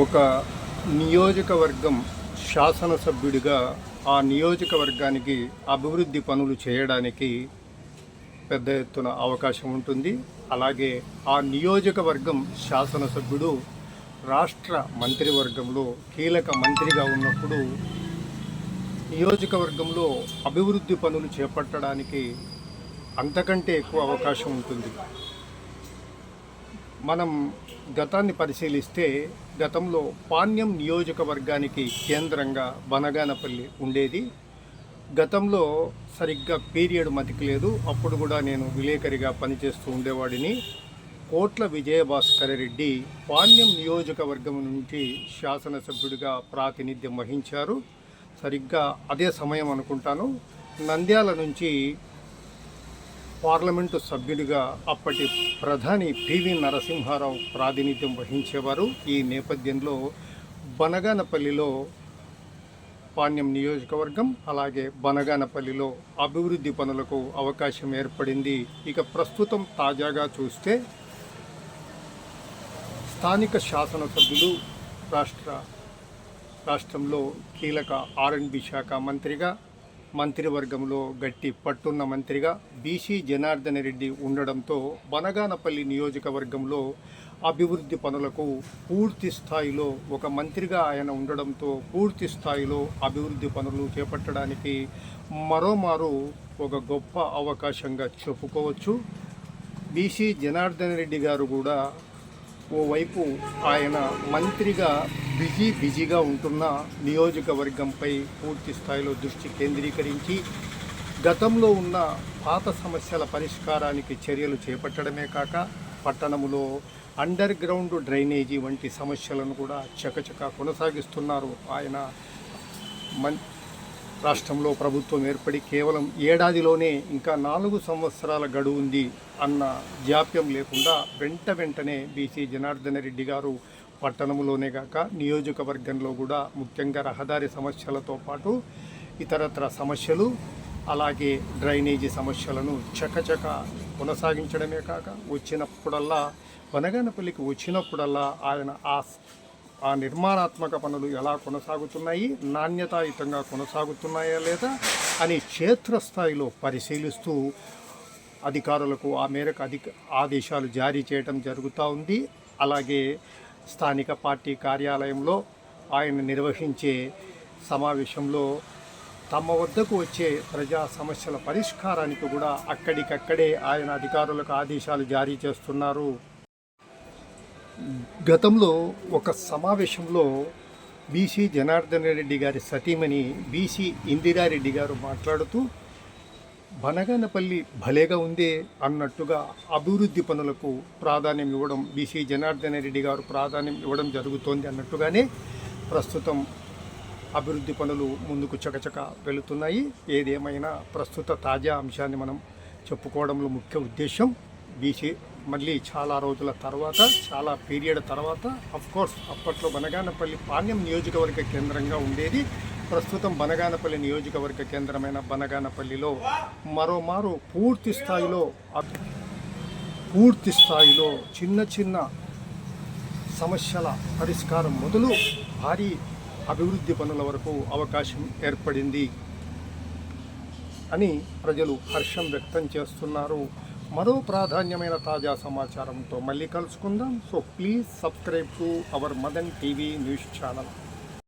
ఒక నియోజకవర్గం శాసనసభ్యుడిగా ఆ నియోజకవర్గానికి అభివృద్ధి పనులు చేయడానికి పెద్ద ఎత్తున అవకాశం ఉంటుంది. అలాగే ఆ నియోజకవర్గం శాసనసభ్యుడు రాష్ట్ర మంత్రివర్గంలో కీలక మంత్రిగా ఉన్నప్పుడు నియోజకవర్గంలో అభివృద్ధి పనులు చేపట్టడానికి అంతకంటే ఎక్కువ అవకాశం ఉంటుంది. మనం గతాన్ని పరిశీలిస్తే గతంలో పాణ్యం నియోజకవర్గానికి కేంద్రంగా బనగానపల్లి ఉండేది. గతంలో సరిగ్గా పీరియడ్ మతికి లేదు. అప్పుడు కూడా నేను విలేకరిగా పనిచేస్తూ ఉండేవాడిని. కోట్ల విజయభాస్కర రెడ్డి పాణ్యం నియోజకవర్గం నుంచి శాసనసభ్యుడిగా ప్రాతినిధ్యం వహించారు. సరిగ్గా అదే సమయం అనుకుంటాను. నంద్యాల నుంచి పార్లమెంటు సభ్యుడిగా అప్పటి ప్రధాని పివి నరసింహారావు ప్రాతినిధ్యం వహించేవారు. ఈ నేపథ్యంలో బనగానపల్లిలో పాణ్యం నియోజకవర్గం అలాగే బనగానపల్లిలో అభివృద్ధి పనులకు అవకాశం ఏర్పడింది. ఇక ప్రస్తుతం తాజాగా చూస్తే స్థానిక శాసనసభ్యులు రాష్ట్ర రాష్ట్రంలో కీలక ఆర్ఎండ్బి శాఖ మంత్రిగా మంత్రివర్గంలో గట్టి పట్టున్న మంత్రిగా బీసీ జనార్దన రెడ్డి ఉండడంతో బనగానపల్లి నియోజకవర్గంలో అభివృద్ధి పనులకు పూర్తి స్థాయిలో ఒక మంత్రిగా ఆయన ఉండడంతో పూర్తి స్థాయిలో అభివృద్ధి పనులు చేపట్టడానికి మరోమారు ఒక గొప్ప అవకాశంగా చెప్పుకోవచ్చు. బీసీ జనార్దన రెడ్డి గారు కూడా ఓవైపు ఆయన మంత్రిగా బిజీ బిజీగా ఉంటున్న నియోజకవర్గంపై పూర్తి స్థాయిలో దృష్టి కేంద్రీకరించి గతంలో ఉన్న పాత సమస్యల పరిష్కారానికి చర్యలు చేపట్టడమే కాక పట్టణములో అండర్ గ్రౌండ్ డ్రైనేజీ వంటి సమస్యలను కూడా చకచక కొనసాగిస్తున్నారు ఆయన మన్ రాష్ట్రంలో ప్రభుత్వం ఏర్పడి కేవలం ఏడాదిలోనే ఇంకా నాలుగు సంవత్సరాల గడువు ఉంది అన్న జాప్యం లేకుండా వెంట వెంటనే బీసీ జనార్దన రెడ్డి గారు పట్టణంలోనే కాక నియోజకవర్గంలో కూడా ముఖ్యంగా రహదారి సమస్యలతో పాటు ఇతరత్ర సమస్యలు అలాగే డ్రైనేజీ సమస్యలను చకచక కొనసాగించడమే కాక వచ్చినప్పుడల్లా వనగానపల్లికి వచ్చినప్పుడల్లా ఆయన ఆ ఆ నిర్మాణాత్మక పనులు ఎలా కొనసాగుతున్నాయి నాణ్యతాయుతంగా కొనసాగుతున్నాయా లేదా అని క్షేత్రస్థాయిలో పరిశీలిస్తూ అధికారులకు ఆ మేరకు అధిక ఆదేశాలు జారీ చేయడం జరుగుతూ ఉంది. అలాగే స్థానిక పార్టీ కార్యాలయంలో ఆయన నిర్వహించే సమావేశంలో తమ వద్దకు వచ్చే ప్రజా సమస్యల పరిష్కారానికి కూడా అక్కడికక్కడే ఆయన అధికారులకు ఆదేశాలు జారీ చేస్తున్నారు. గతంలో ఒక సమావేశంలో బీసీ జనార్దన రెడ్డి గారి సతీమణి బీసీ ఇందిరారెడ్డి గారు మాట్లాడుతూ బనగానపల్లి భలేగా ఉందే అన్నట్టుగా అభివృద్ధి పనులకు ప్రాధాన్యం ఇవ్వడం బీసీ జనార్దన రెడ్డి గారు ప్రాధాన్యం ఇవ్వడం జరుగుతోంది అన్నట్టుగానే ప్రస్తుతం అభివృద్ధి పనులు ముందుకు చకచక వెళుతున్నాయి. ఏదేమైనా ప్రస్తుత తాజా అంశాన్ని మనం చెప్పుకోవడంలో ముఖ్య ఉద్దేశం బీసీ మళ్ళీ చాలా రోజుల తర్వాత చాలా పీరియడ్ తర్వాత కోర్స్ అప్పట్లో బనగానపల్లి పాణ్యం నియోజకవర్గ కేంద్రంగా ఉండేది. ప్రస్తుతం బనగానపల్లి నియోజకవర్గ కేంద్రమైన బనగానపల్లిలో మరోమారు పూర్తి స్థాయిలో అబ్- పూర్తి స్థాయిలో చిన్న చిన్న సమస్యల పరిష్కారం మొదలు భారీ అభివృద్ధి పనుల వరకు అవకాశం ఏర్పడింది అని ప్రజలు హర్షం వ్యక్తం చేస్తున్నారు. మరో ప్రాధాన్యమైన తాజా సమాచారంతో మళ్ళీ కలుసుకుందాం. So please subscribe to our Madan TV news channel